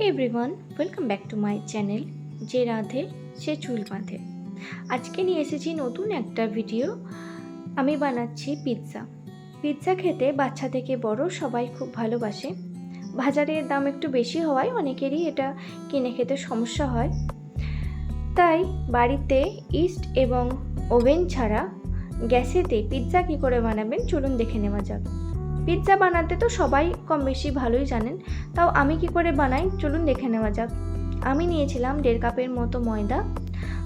Hey everyone welcome back to my channel যে রাধে সে চুল বাঁধে আজকে নিয়ে এসেছি নতুন একটা ভিডিও আমি বানাচ্ছি পিৎজা পিৎজা খেতে বাচ্চা থেকে বড় সবাই খুব ভালোবাসে। বাজারের দাম একটু বেশি হওয়ায় অনেকেরই এটা কিনে খেতে সমস্যা হয়। তাই বাড়িতে ইস্ট এবং ওভেন ছাড়া গ্যাসেতে পিৎজা কী করে বানাবেন চলুন দেখে নেওয়া যাক। পিৎজা বানাতে তো সবাই কম বেশি ভালোই জানেন, তাও আমি কি করে বানাই? চলুন দেখে নেওয়া যাক। আমি নিয়েছিলাম দেড় কাপের মতো ময়দা,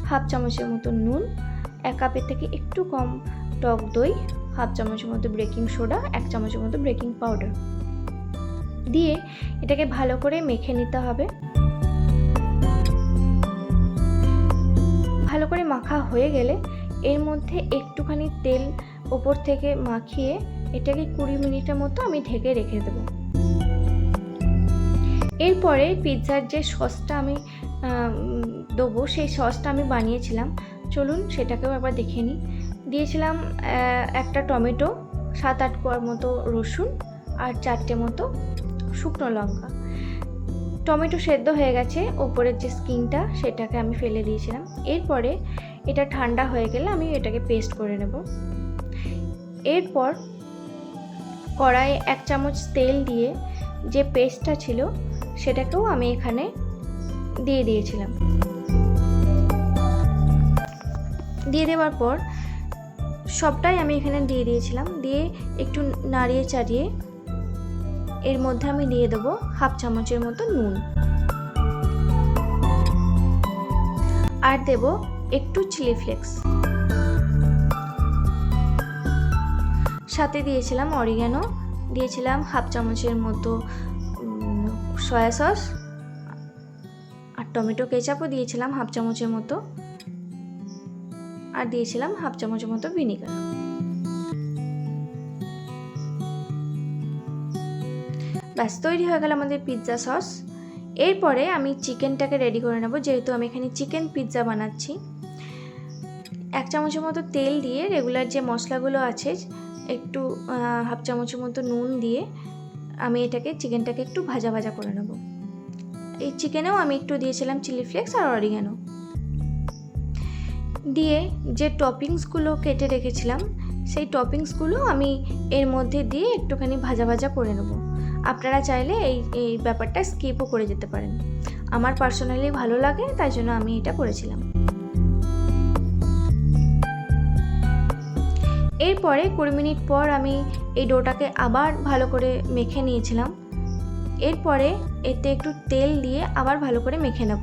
হাফ চামচের মতো নুন, এক কাপের থেকে একটু কম টক দই, হাফ চামচের মতো বেকিং সোডা, এক চামচের মতো বেকিং পাউডার। দিয়ে এটাকে ভালো করে মেখে নিতে হবে। ভালো করে মাখা হয়ে গেলে এর মধ্যে একটুখানি তেল ওপর থেকে মাখিয়ে এটাকে কুড়ি মিনিটের মতো আমি ঢেকে রেখে দেবো। এরপরে পিৎজার যে সসটা আমি দেবো, সেই সসটা আমি বানিয়েছিলাম। চলুন সেটাকেও একবার দেখে নিই। দিয়েছিলাম একটা টমেটো, সাত আট কোয়ার মতো রসুন আর চারটে মতো শুকনো লঙ্কা। টমেটো সেদ্ধ হয়ে গেছে, ওপরের যে স্কিনটা সেটাকে আমি ফেলে দিয়েছিলাম। এরপরে এটা ঠান্ডা হয়ে গেলে আমি এটাকে পেস্ট করে নেব। এরপর কড়াইয়ে এক চামচ তেল দিয়ে যে পেস্টটা ছিল সেটাকেও আমি এখানে দিয়ে দিয়েছিলাম। দিয়ে দেওয়ার পর সবটাই আমি এখানে দিয়ে দিয়েছিলাম। দিয়ে একটু নাড়িয়ে চাড়িয়ে এর মধ্যে আমি দিয়ে দেবো হাফ চামচের মতো নুন। আর দেব একটু চিলি ফ্লেক্স। সাথে দিয়েছিলাম অরিগানো, দিয়েছিলাম হাফ চামচের মতো সয়া সস আর টমেটো কেচাপও দিয়েছিলাম হাফ চামচের মতো আর দিয়েছিলাম হাফ চামচের মতো ভিনিগার। ব্যাস, তৈরি হয়ে গেল আমাদের পিৎজা সস। এরপরে আমি চিকেনটাকে রেডি করে নেব, যেহেতু আমি এখানে চিকেন পিৎজা বানাচ্ছি। এক চামচের মতো তেল দিয়ে রেগুলার যে মশলাগুলো আছে একটু হাফ চামচের মতো নুন দিয়ে আমি এটাকে, চিকেনটাকে একটু ভাজা ভাজা করে নেব। এই চিকেনেও আমি একটু দিয়েছিলাম চিলি ফ্লেক্স আর অরিগানো। দিয়ে যে টপিংসগুলো কেটে রেখেছিলাম, সেই টপিংসগুলো আমি এর মধ্যে দিয়ে একটুখানি ভাজা ভাজা করে নেব। আপনারা চাইলে এই এই ব্যাপারটা স্কিপও করে যেতে পারেন। আমার পার্সোনালি ভালো লাগে, তাই জন্য আমি এটা করেছিলাম। এরপরে কুড়ি মিনিট পর আমি এই ডোটাকে আবার ভালো করে মেখে নিয়েছিলাম। এরপরে এতে একটু তেল দিয়ে আবার ভালো করে মেখে নেব।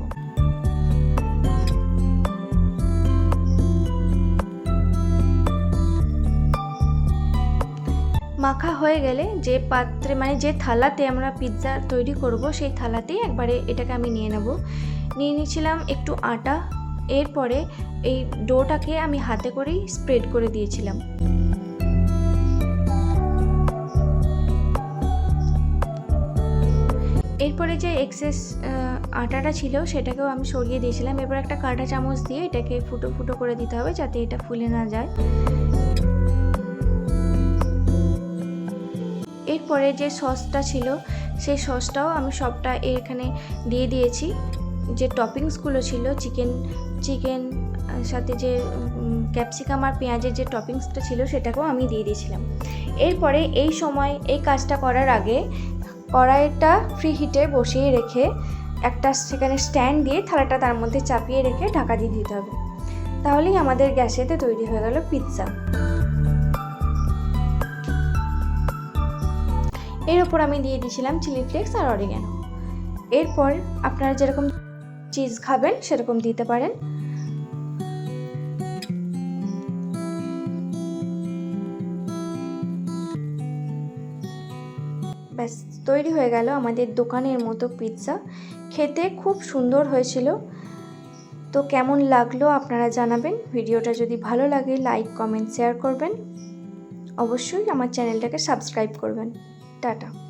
মাখা হয়ে গেলে যে পাত্রে মানে যে থালাতে আমরা পিৎজা তৈরি করব, সেই থালাতেই একবারে এটাকে আমি নিয়ে নেব। নিয়ে নিয়েছিলাম একটু আটা এরপরে এই ডোটাকে আমি হাতে করেই স্প্রেড করে দিয়েছিলাম। এরপরে যে এক্সেস আটাটা ছিল সেটাকেও আমি সরিয়ে দিয়েছিলাম। এরপর একটা কাঁটা চামচ দিয়ে এটাকে ফুটো ফুটো করে দিতে হবে যাতে এটা ফুলে না যায়। এরপরে যে সসটা ছিল, সেই সসটাও আমি সবটা এখানে দিয়ে দিয়েছি। যে টপিংসগুলো ছিল, চিকেন চিকেন সাথে যে ক্যাপসিকাম আর পেঁয়াজের যে টপিংসটা ছিল সেটাকেও আমি দিয়ে দিয়েছিলাম। এরপরে এই সময়, এই কাজটা করার আগে কড়াইটা ফ্রি হিটে বসিয়ে রেখে একটা সেখানে স্ট্যান্ড দিয়ে থালাটা তার মধ্যে চাপিয়ে রেখে ঢাকা দিয়ে দিতে হবে। তাহলেই আমাদের গ্যাসেতে তৈরি হয়ে গেল পিৎজা এর ওপর আমি দিয়ে দিয়েছিলাম চিলি ফ্লেক্স আর অরিগ্যানো এরপর আপনারা যেরকম চিজ খাবেন, সেরকম দিতে পারেন। ব্যাস, তৈরি হয়ে গেল আমাদের দোকানের মতো পিৎজা। খেতে খুব সুন্দর হয়েছিল। তো কেমন লাগল আপনারা জানাবেন। ভিডিওটা যদি ভালো লাগে, লাইক, কমেন্ট, শেয়ার করবেন। অবশ্যই আমার চ্যানেলটাকে সাবস্ক্রাইব করবেন। টাটা।